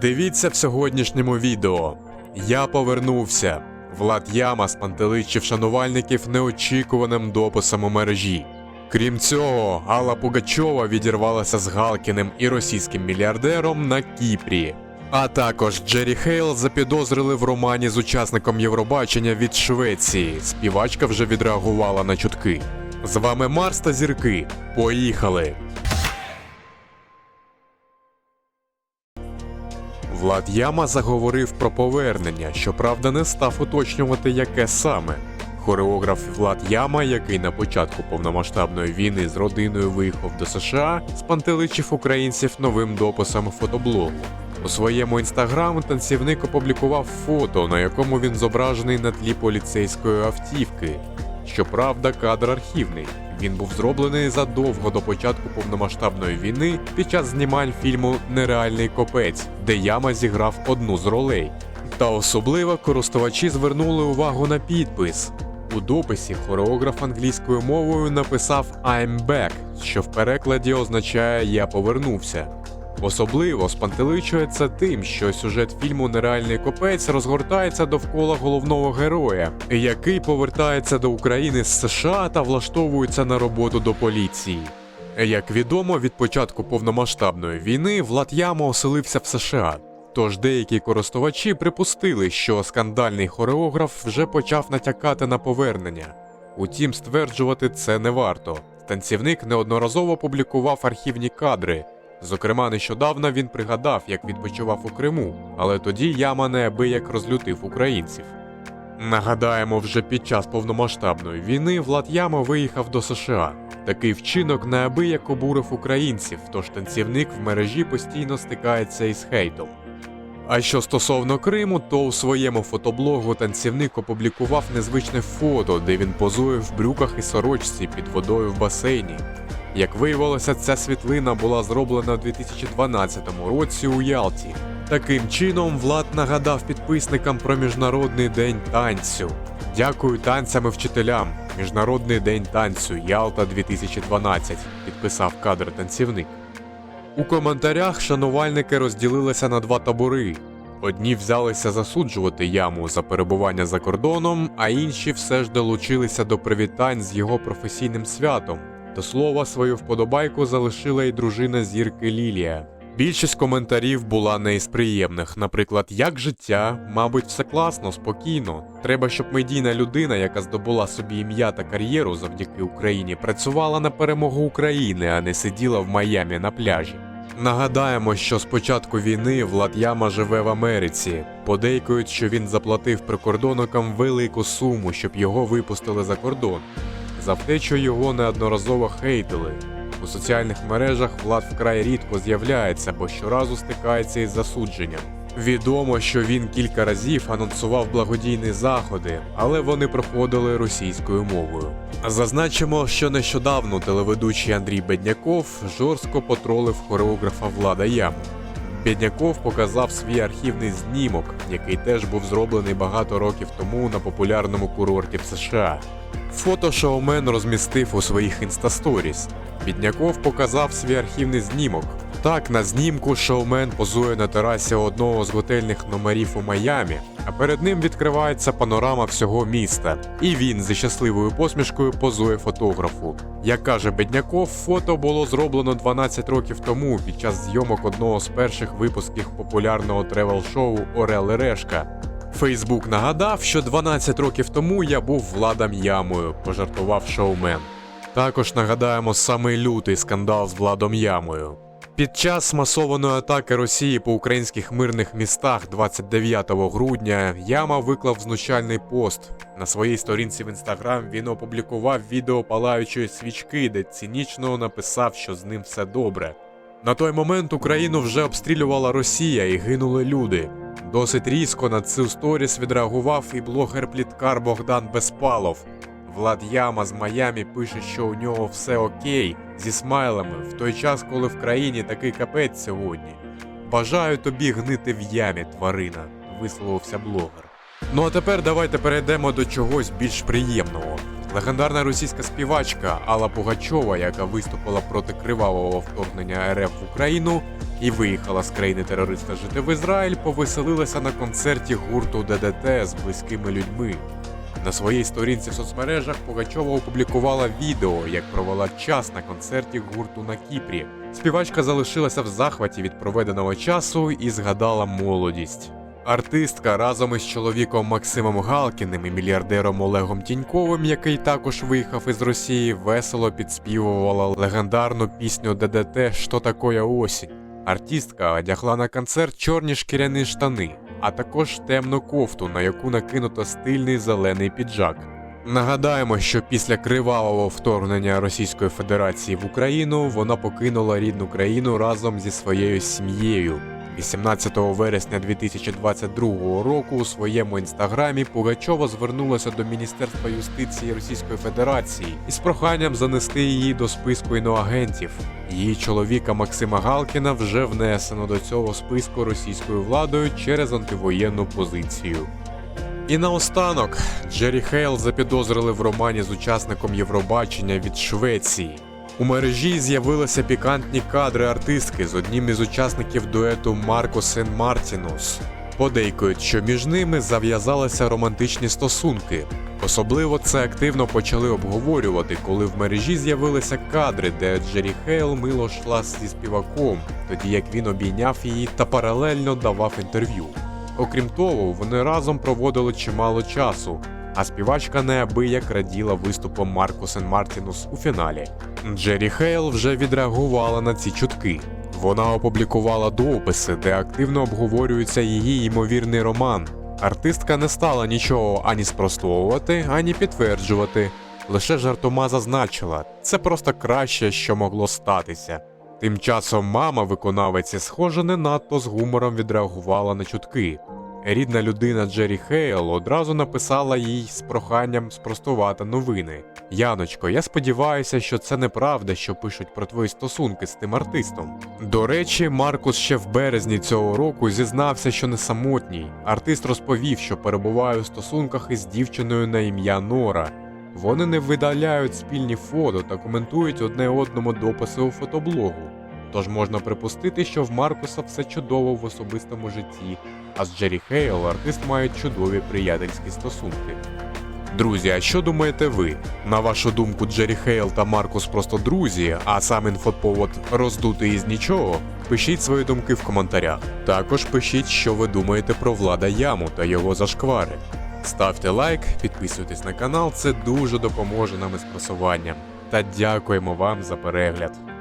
Дивіться в сьогоднішньому відео. Я повернувся. Влад Яма спантеличив шанувальників неочікуваним дописом у мережі. Крім цього, Алла Пугачова відірвалася з Галкіним і російським мільярдером на Кіпрі. А також Джері Хейл запідозрили в романі з учасником Євробачення від Швеції. Співачка вже відреагувала на чутки. З вами Марс та зірки. Поїхали! Влад Яма заговорив про повернення, щоправда, не став уточнювати, яке саме. Хореограф Влад Яма, який на початку повномасштабної війни з родиною виїхав до США, спантеличив українців новим дописом фотоблогу. У своєму інстаграм танцівник опублікував фото, на якому він зображений на тлі поліцейської автівки. Щоправда, кадр архівний. Він був зроблений задовго до початку повномасштабної війни під час знімань фільму Нереальний копець, де Яма зіграв одну з ролей. Та особливо користувачі звернули увагу на підпис. У дописі хореограф англійською мовою написав I'm back, що в перекладі означає Я повернувся. Особливо спантеличує це тим, що сюжет фільму Нереальний копець розгортається довкола головного героя, який повертається до України з США та влаштовується на роботу до поліції. Як відомо, від початку повномасштабної війни Влад Яма оселився в США. Тож деякі користувачі припустили, що скандальний хореограф вже почав натякати на повернення. Утім, стверджувати це не варто. Танцівник неодноразово публікував архівні кадри. Зокрема, нещодавно він пригадав, як відпочивав у Криму, але тоді яма неабияк розлютив українців. Нагадаємо, вже під час повномасштабної війни Влад Яма виїхав до США. Такий вчинок неабияк обурив українців, тож танцівник в мережі постійно стикається із хейтом. А що стосовно Криму, то у своєму фотоблогу танцівник опублікував незвичне фото, де він позує в брюках і сорочці під водою в басейні. Як виявилося, ця світлина була зроблена у 2012 році у Ялті. Таким чином, Влад нагадав підписникам про Міжнародний день танцю. Дякую танцям вчителям. Міжнародний день танцю Ялта 2012, підписав кадр танцівник. У коментарях шанувальники розділилися на два табори. Одні взялися засуджувати яму за перебування за кордоном, а інші все ж долучилися до привітань з його професійним святом. До слова, свою вподобайку залишила й дружина зірки Лілія. Більшість коментарів була не із приємних, наприклад, як життя, мабуть, все класно, спокійно. Треба, щоб медійна людина, яка здобула собі ім'я та кар'єру завдяки Україні, працювала на перемогу України, а не сиділа в Майамі на пляжі. Нагадаємо, що з початку війни Влад Яма живе в Америці. Подейкують, що він заплатив прикордонникам велику суму, щоб його випустили за кордон. За втечу його неодноразово хейтили. У соціальних мережах Влад вкрай рідко з'являється, бо щоразу стикається із засудженням. Відомо, що він кілька разів анонсував благодійні заходи, але вони проходили російською мовою. Зазначимо, що нещодавно телеведучий Андрій Бедняков жорстко потролив хореографа Влада Яму. Бідняков показав свій архівний знімок, який теж був зроблений багато років тому на популярному курорті в США. Фото шоумен розмістив у своїх інстасторіс. Бідняков показав свій архівний знімок. Так, на знімку шоумен позує на терасі одного з готельних номерів у Майамі, а перед ним відкривається панорама всього міста. І він зі щасливою посмішкою позує фотографу. Як каже Бедняков, фото було зроблено 12 років тому під час зйомок одного з перших випусків популярного тревел-шоу Орел і Решка. Фейсбук нагадав, що 12 років тому я був владом ямою, пожартував шоумен. Також нагадаємо самий лютий скандал з владом ямою. Під час масованої атаки Росії по українських мирних містах 29 грудня Яма виклав знущальний пост. На своїй сторінці в інстаграм він опублікував відео палаючої свічки, де цинічно написав, що з ним все добре. На той момент Україну вже обстрілювала Росія і гинули люди. Досить різко на цю сторіс відреагував і блогер-пліткар Богдан Безпалов. Влад Яма з Майамі пише, що у нього все окей зі смайлами в той час, коли в країні такий капець сьогодні. Бажаю тобі гнити в ямі, тварина, висловився блогер. Ну а тепер давайте перейдемо до чогось більш приємного. Легендарна російська співачка Алла Пугачова, яка виступила проти кривавого вторгнення РФ в Україну, і виїхала з країни терориста жити в Ізраїль, повеселилася на концерті гурту ДДТ з близькими людьми. На своїй сторінці в соцмережах Пугачова опублікувала відео, як провела час на концерті гурту на Кіпрі. Співачка залишилася в захваті від проведеного часу і згадала молодість. Артистка разом із чоловіком Максимом Галкіним і мільярдером Олегом Тіньковим, який також виїхав із Росії, весело підспівувала легендарну пісню ДДТ «Що такое осінь. Артистка одягла на концерт чорні шкіряні штани, а також темну кофту, на яку накинуто стильний зелений піджак. Нагадаємо, що після кривавого вторгнення Російської Федерації в Україну вона покинула рідну країну разом зі своєю сім'єю. 18 вересня 2022 року у своєму інстаграмі Пугачова звернулася до Міністерства юстиції Російської Федерації із проханням занести її до списку іноагентів. Її чоловіка Максима Галкіна вже внесено до цього списку російською владою через антивоєнну позицію. І наостанок Джері Хейл запідозрили в романі з учасником Євробачення від Швеції. У мережі з'явилися пікантні кадри артистки з одним із учасників дуету Марко Сен Мартінус. Подейкують, що між ними зав'язалися романтичні стосунки. Особливо це активно почали обговорювати, коли в мережі з'явилися кадри, де Джері Хейл мило йшла зі співаком, тоді як він обійняв її та паралельно давав інтерв'ю. Окрім того, вони разом проводили чимало часу, а співачка неабияк раділа виступом Марко Сен Мартінус у фіналі. Джері Хейл вже відреагувала на ці чутки. Вона опублікувала дописи, де активно обговорюється її ймовірний роман. Артистка не стала нічого ані спростовувати, ані підтверджувати. Лише жартома зазначила, це просто краще, що могло статися. Тим часом мама виконавиці, схоже, не надто з гумором відреагувала на чутки. Рідна людина Джері Хейл одразу написала їй з проханням спростувати новини. Яночко, я сподіваюся, що це неправда, що пишуть про твої стосунки з тим артистом. До речі, Маркус ще в березні цього року зізнався, що не самотній. Артист розповів, що перебуває у стосунках із дівчиною на ім'я Нора. Вони не видаляють спільні фото та коментують одне одному дописи у фотоблогу. Тож можна припустити, що в Маркуса все чудово в особистому житті, а з Джері Хейл артист має чудові приятельські стосунки. Друзі, а що думаєте ви? На вашу думку, Джері Хейл та Маркус просто друзі, а сам інфоповод роздутий із нічого? Пишіть свої думки в коментарях. Також пишіть, що ви думаєте про влада яму та його зашквари. Ставте лайк, підписуйтесь на канал, це дуже допоможе нам із просуванням. Та дякуємо вам за перегляд.